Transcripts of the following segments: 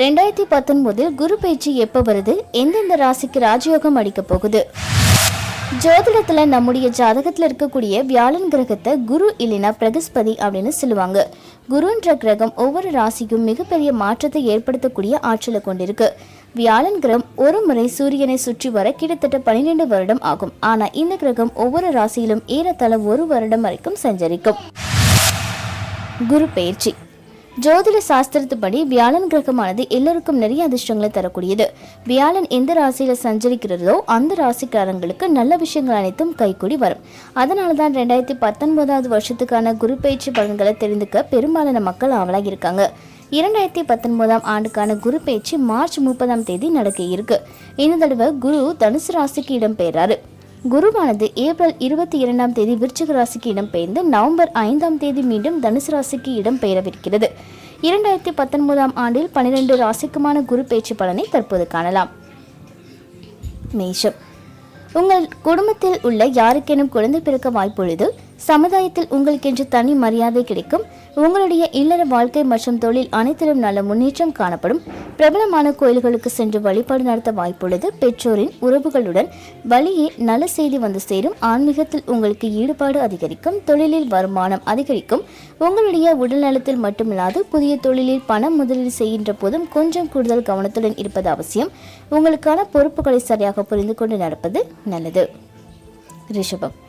ரெண்டாயிரத்தி பத்தொன்பதில் குரு பயிற்சி எப்போ வருது? எந்தெந்த ராசிக்கு ராஜயோகம் அடிக்க போகுது? ஜோதிடத்துல நம்முடைய ஜாதகத்துல இருக்கக்கூடிய வியாழன் கிரகத்தை குரு இல்லைனா பிரகஸ்பதி அப்படின்னு சொல்லுவாங்க. குருன்ற கிரகம் ஒவ்வொரு ராசிக்கும் மிகப்பெரிய மாற்றத்தை ஏற்படுத்தக்கூடிய ஆற்றலை கொண்டிருக்கு. வியாழன் கிரகம் ஒரு முறை சூரியனை சுற்றி வர கிட்டத்தட்ட பன்னிரெண்டு வருடம் ஆகும். ஆனா இந்த கிரகம் ஒவ்வொரு ராசியிலும் ஏறத்தாழ ஒரு வருடம் வரைக்கும் சஞ்சரிக்கும். குரு பெயர்ச்சி ஜோதிட சாஸ்திரத்துப்படி வியாழன் கிரகமானது எல்லோருக்கும் நிறைய அதிர்ஷ்டங்களை தரக்கூடியது. வியாழன் எந்த ராசியில் சஞ்சரிக்கிறதோ அந்த ராசிக்காரங்களுக்கு நல்ல விஷயங்கள் அனைத்தும் கைகூடி வரும். அதனால தான் ரெண்டாயிரத்தி பத்தொன்பதாவது வருஷத்துக்கான குரு பயிற்சி பலன்களை தெரிந்துக்க பெரும்பாலான மக்கள் ஆவலாக இருக்காங்க. இரண்டாயிரத்தி பத்தொன்பதாம் ஆண்டுக்கான குரு பயிற்சி மார்ச் முப்பதாம் தேதி நடக்க இருக்கு. இந்த தடவை குரு தனுசு ராசிக்கு இடம்பெயர்றாரு. குருவானது ஏப்ரல் இருபத்தி இரண்டாம் தேதி விருச்சிக ராசிக்கு இடம்பெயர்ந்து நவம்பர் ஐந்தாம் தேதி மீண்டும் தனுசு ராசிக்கு இடம்பெயரவிருக்கிறது. இரண்டாயிரத்தி பத்தொன்பதாம் ஆண்டில் பனிரெண்டு ராசிக்குமான குரு பேச்சு பலனை தற்போது காணலாம். மேஷம். உங்கள் குடும்பத்தில் உள்ள யாருக்கேனும் குழந்தை பிறக்க வாய்ப்புள்ளது சமுதாயத்தில் உங்களுக்கென்று தனி மரியாதை கிடைக்கும். உங்களுடைய இல்லற வாழ்க்கை மற்றும் தொழில் அனைத்திலும் நல்ல முன்னேற்றம் காணப்படும். பிரபலமான கோயில்களுக்கு சென்று வழிபாடு நடத்த வாய்ப்புள்ளது. பெற்றோரின் உறவுகளுடன் வழியே நல்ல செய்தி வந்து சேரும். ஆன்மீகத்தில் உங்களுக்கு ஈடுபாடு அதிகரிக்கும். தொழிலில் வருமானம் அதிகரிக்கும். உங்களுடைய உடல் நலத்தில் மட்டுமில்லாது புதிய தொழிலில் பணம் முதலீடு செய்கின்ற போதும் கொஞ்சம் கூடுதல் கவனத்துடன் இருப்பது அவசியம். உங்களுக்கான பொறுப்புகளை சரியாக புரிந்து கொண்டு நடப்பது நல்லது. ரிஷபம்.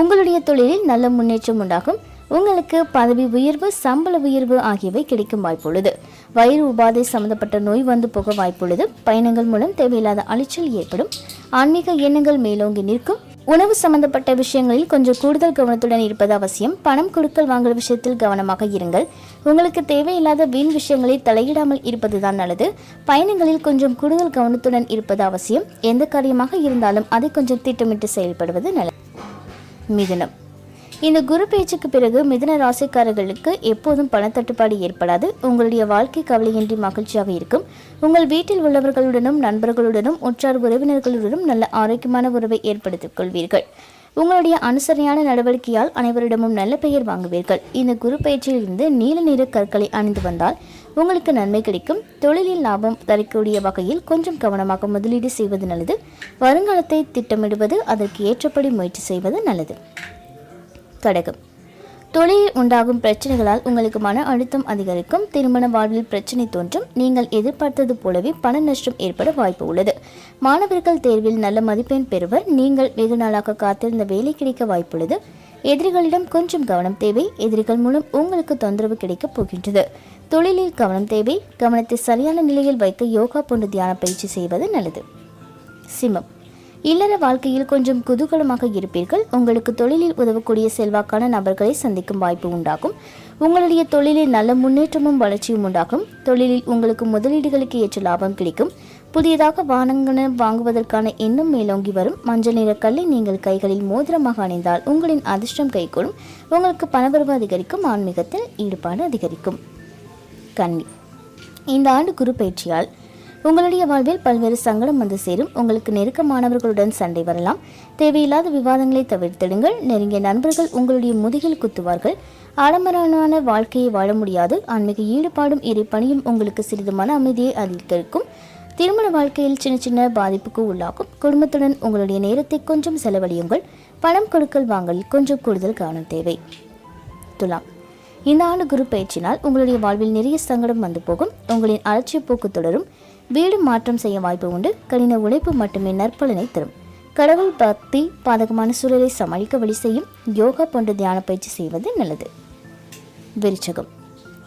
உங்களுடைய தொழிலில் நல்ல முன்னேற்றம் உண்டாகும். உங்களுக்கு பதவி உயர்வு சம்பள உயர்வு ஆகியவை கிடைக்கும் வாய்ப்புள்ளது. வயிறு உபாதை சம்பந்தப்பட்ட நோய் வந்து போக வாய்ப்புள்ளது. பயணங்கள் மூலம் தேவையில்லாத அலைச்சல் ஏற்படும். ஆன்மீக எண்ணங்கள் மேலோங்கி நிற்கும். உணவு சம்பந்தப்பட்ட விஷயங்களில் கொஞ்சம் கூடுதல் கவனத்துடன் இருப்பது அவசியம். பணம் கொடுக்கல் வாங்கல் விஷயத்தில் கவனமாக இருங்கள். உங்களுக்கு தேவையில்லாத வீண் விஷயங்களை தலையிடாமல் இருப்பதுதான் நல்லது. பயணங்களில் கொஞ்சம் கூடுதல் கவனத்துடன் இருப்பது அவசியம். எந்த காரியமாக இருந்தாலும் அதை கொஞ்சம் திட்டமிட்டு செயல்படுவது நல்லது. மிதுனம். இந்த குரு பேச்சுக்கு பிறகு மிதுன ராசிக்காரர்களுக்கு எப்போதும் பணத்தட்டுப்பாடு ஏற்படாது. உங்களுடைய வாழ்க்கை கவலையின்றி மகிழ்ச்சியாக இருக்கும். உங்கள் வீட்டில் உள்ளவர்களுடனும் நண்பர்களுடனும் உற்றார் உறவினர்களுடனும் நல்ல ஆரோக்கியமான உறவை ஏற்படுத்திக் கொள்வீர்கள். உங்களுடைய அனுசரணையான நடவடிக்கையால் அனைவரிடமும் நல்ல பெயர் வாங்குவீர்கள். இந்த குரு பயிற்சியிலிருந்து நீல நிற கற்களை அணிந்து வந்தால் உங்களுக்கு நன்மை கிடைக்கும். தொழிலில் லாபம் தரக்கூடிய வகையில் கொஞ்சம் கவனமாக முதலீடு செய்வது நல்லது. வருங்காலத்தை திட்டமிடுவது அதற்கு ஏற்றபடி முயற்சி செய்வது நல்லது. கடகம். தொழிலில் உண்டாகும் பிரச்சனைகளால் உங்களுக்கு மன அழுத்தம் அதிகரிக்கும். திருமண வாழ்வில் பிரச்சனை தோன்றும். நீங்கள் எதிர்பார்த்தது போலவே பண நஷ்டம் ஏற்பட வாய்ப்பு உள்ளது. மாணவர்கள் தேர்வில் நல்ல மதிப்பெண் பெறுவர். நீங்கள் வெகு நாளாக காத்திருந்த வேலை கிடைக்க வாய்ப்புள்ளது. எதிரிகளிடம் கொஞ்சம் கவனம் தேவை. எதிரிகள் மூலம் உங்களுக்கு தொந்தரவு கிடைக்கப் போகின்றது. தொழிலில் கவனம் தேவை. கவனத்தை சரியான நிலையில் வைக்க யோகா போன்ற தியான பயிற்சி செய்வது நல்லது. சிம்மம். இல்லற வாழ்க்கையில் கொஞ்சம் குதூகலமாக இருப்பீர்கள். உங்களுக்கு தொழிலில் உதவக்கூடிய செல்வாக்கான நபர்களை சந்திக்கும் வாய்ப்பு உண்டாகும். உங்களுடைய தொழிலில் நல்ல முன்னேற்றமும் வளர்ச்சியும் உண்டாகும். தொழிலில் உங்களுக்கு முதலீடுகளுக்கு ஏற்ற லாபம் கிடைக்கும். புதியதாக வானங்கனு வாங்குவதற்கான எண்ணம் மேலோங்கி வரும். மஞ்சள் நிற கல்லை நீங்கள் கைகளில் மோதிரமாக அணிந்தால் உங்களின் அதிர்ஷ்டம் கைகூடும். உங்களுக்கு பணவரவு அதிகரிக்கும் ஆன்மீகத்தில் ஈடுபாடு அதிகரிக்கும். கன்னி. இந்த ஆண்டு குரு பயிற்சியால் உங்களுடைய வாழ்வில் பல்வேறு சங்கடம் வந்து சேரும். உங்களுக்கு நெருக்கமானவர்களுடன் சண்டை வரலாம். தேவையில்லாத விவாதங்களை தவிர்த்திடுங்கள். நெருங்கிய நண்பர்கள் உங்களுடைய முதுகில் குத்துவார்கள். ஆடம்பரமான வாழ்க்கையை வாழ முடியாது. ஆன்மீக ஈடுபாடும் இறைப்பணியும் உங்களுக்கு சிறிது மன அமைதியை அதிகரிக்கும். திருமண வாழ்க்கையில் சின்ன சின்ன பாதிப்புக்கு உள்ளாகும் குடும்பத்துடன் உங்களுடைய நேரத்தை கொஞ்சம் செலவழியுங்கள். பணம் கொடுக்கல் வாங்கலில் கொஞ்சம் கூடுதல் கவனம் தேவை. துலாம். இந்த ஆண்டு குரு பயிற்சினால் உங்களுடைய வாழ்வில் நிறைய சங்கடம் வந்து போகும். உங்களின் அலட்சிய போக்கு தொடரும். வீடு மாற்றம் செய்ய வாய்ப்பு உண்டு. கடின உழைப்பு மட்டுமே நற்பலனை தரும். கடவுள் பக்தி பாதகமான சூழலை சமாளிக்க வழி செய்யும். யோகா போன்ற தியான பயிற்சி செய்வது நல்லது. விருச்சகம்.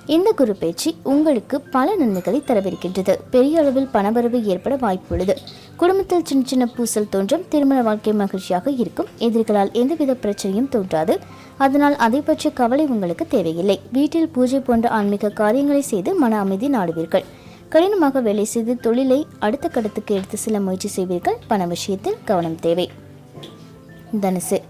இந்த குரு பயிற்சி உங்களுக்கு பல நன்மைகளை தரவிருக்கின்றது. பெரிய அளவில் பணவரவு ஏற்பட வாய்ப்புள்ளது. குடும்பத்தில் சின்ன சின்ன பூசல் தோன்றும் திருமண வாழ்க்கை மகிழ்ச்சியாக இருக்கும். எதிரிகளால் எந்தவித பிரச்சனையும் தோன்றாது. அதனால் அதை பற்றிய கவலை உங்களுக்கு தேவையில்லை. வீட்டில் பூஜை போன்ற ஆன்மீக காரியங்களை செய்து மன அமைதி நாடுவீர்கள். கடினமாக வேலை செய்து தொழிலை அடுத்த கட்டத்துக்கு எடுத்து செல்ல முயற்சி செய்வீர்கள். பண விஷயத்தில் கவனம் தேவை. தனுசு.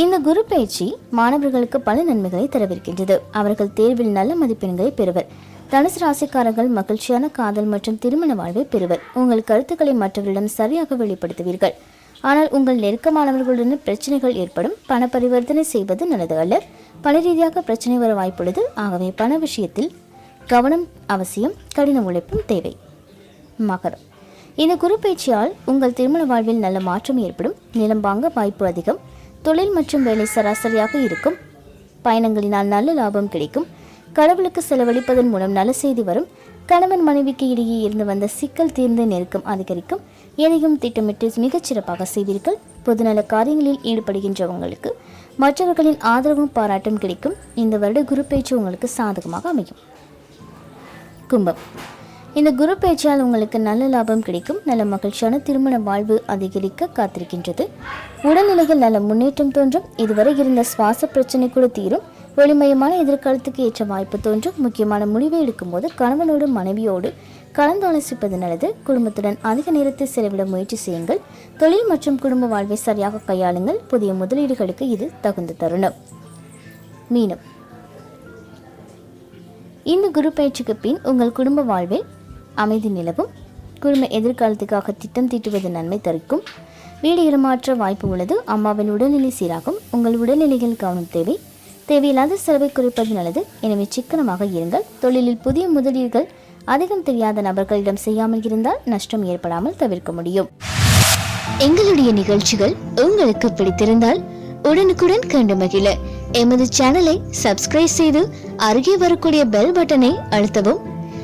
இந்த குரு பயிற்சி மாணவர்களுக்கு பல நன்மைகளை தரவிருக்கின்றது. அவர்கள் தேர்வில் நல்ல மதிப்பெண்களை பெறுவர். தனுசு ராசிக்காரர்கள் மகிழ்ச்சியான காதல் மற்றும் திருமண வாழ்வை பெறுவர். உங்கள் கருத்துக்களை மற்றவர்களிடம் சரியாக வெளிப்படுத்துவீர்கள். ஆனால் உங்கள் நெருக்கமானவர்களுடன் பிரச்சனைகள் ஏற்படும். பண பரிவர்த்தனை செய்வது நல்லது அல்ல. பல ரீதியாக பிரச்சனை வர வாய்ப்புள்ளது. ஆகவே பண விஷயத்தில் கவனம் அவசியம். கடின உழைப்பும் தேவை. மகரம். இந்த குரு பயிற்சியால் உங்கள் திருமண வாழ்வில் நல்ல மாற்றம் ஏற்படும். நிலம் வாங்க வாய்ப்பு அதிகம். தொழில் மற்றும் வேலை சராசரியாக இருக்கும். பயணங்களினால் நல்ல லாபம் கிடைக்கும். கடவுளுக்கு செலவழிப்பதன் மூலம் நல்ல செய்தி வரும். கணவன் மனைவிக்கு இடையே இருந்து வந்த சிக்கல் தீர்ந்து நெருக்கம் அதிகரிக்கும். எதையும் திட்டமிட்டு மிகச் சிறப்பாக செய்வீர்கள். பொதுநல காரியங்களில் ஈடுபடுகின்றவங்களுக்கு மற்றவர்களின் ஆதரவும் பாராட்டும் கிடைக்கும். இந்த வருட குரு பேச்சு உங்களுக்கு சாதகமாக அமையும். கும்பம். இந்த குரு பேச்சால் உங்களுக்கு நல்ல லாபம் கிடைக்கும். நல்ல மகிழ்ச்சியான திருமண வாழ்வு அதிகரிக்க காத்திருக்கின்றது. உடல்நிலையில் நல்ல முன்னேற்றம் தோன்றும். இதுவரை இருந்த சுவாச பிரச்சனை கூட தீரும். ஒளிமயமான எதிர்காலத்துக்கு ஏற்ற வாய்ப்பு தோன்றும். முக்கியமான முடிவை எடுக்கும்போது கணவனோடு மனைவியோடு கலந்தாலோசிப்பது நல்லது. குடும்பத்துடன் அதிக நேரத்தை செலவிட முயற்சி செய்யுங்கள். தொழில் மற்றும் குடும்ப வாழ்வை சரியாக கையாளுங்கள். புதிய முதலீடுகளுக்கு இது தகுந்த தருணம். மீனம். இந்த குரு பயிற்சிக்கு பின் உங்கள் குடும்ப வாழ்வில் அமைதி நிலவும். குடும்ப எதிர்காலத்துக்காக திட்டம் தீட்டுவது நன்மை தரிக்கும். வீடு இடமாற்ற வாய்ப்பு உள்ளது. அம்மாவின் உடல்நிலை சீராகும். உங்கள் உடல்நிலையில் கவனம் தேவை. தேவையில்லாத செலவை குறைப்பது நல்லது. எனவே சிக்கனமாக இருங்கள். தொழிலில் புதிய முதலீடுகள் அதிகம் தெரியாத நபர்களிடம் செய்யாமல் இருந்தால் நஷ்டம் ஏற்படாமல் தவிர்க்க முடியும். எங்களுடைய நிகழ்ச்சிகள் உங்களுக்கு பிடித்திருந்தால் உடனுக்குடன் கண்டு மகிழ. எமது சேனலை சப்ஸ்கிரைப் செய்து அருகே வரக்கூடிய பெல் பட்டனை அழுத்தவும்.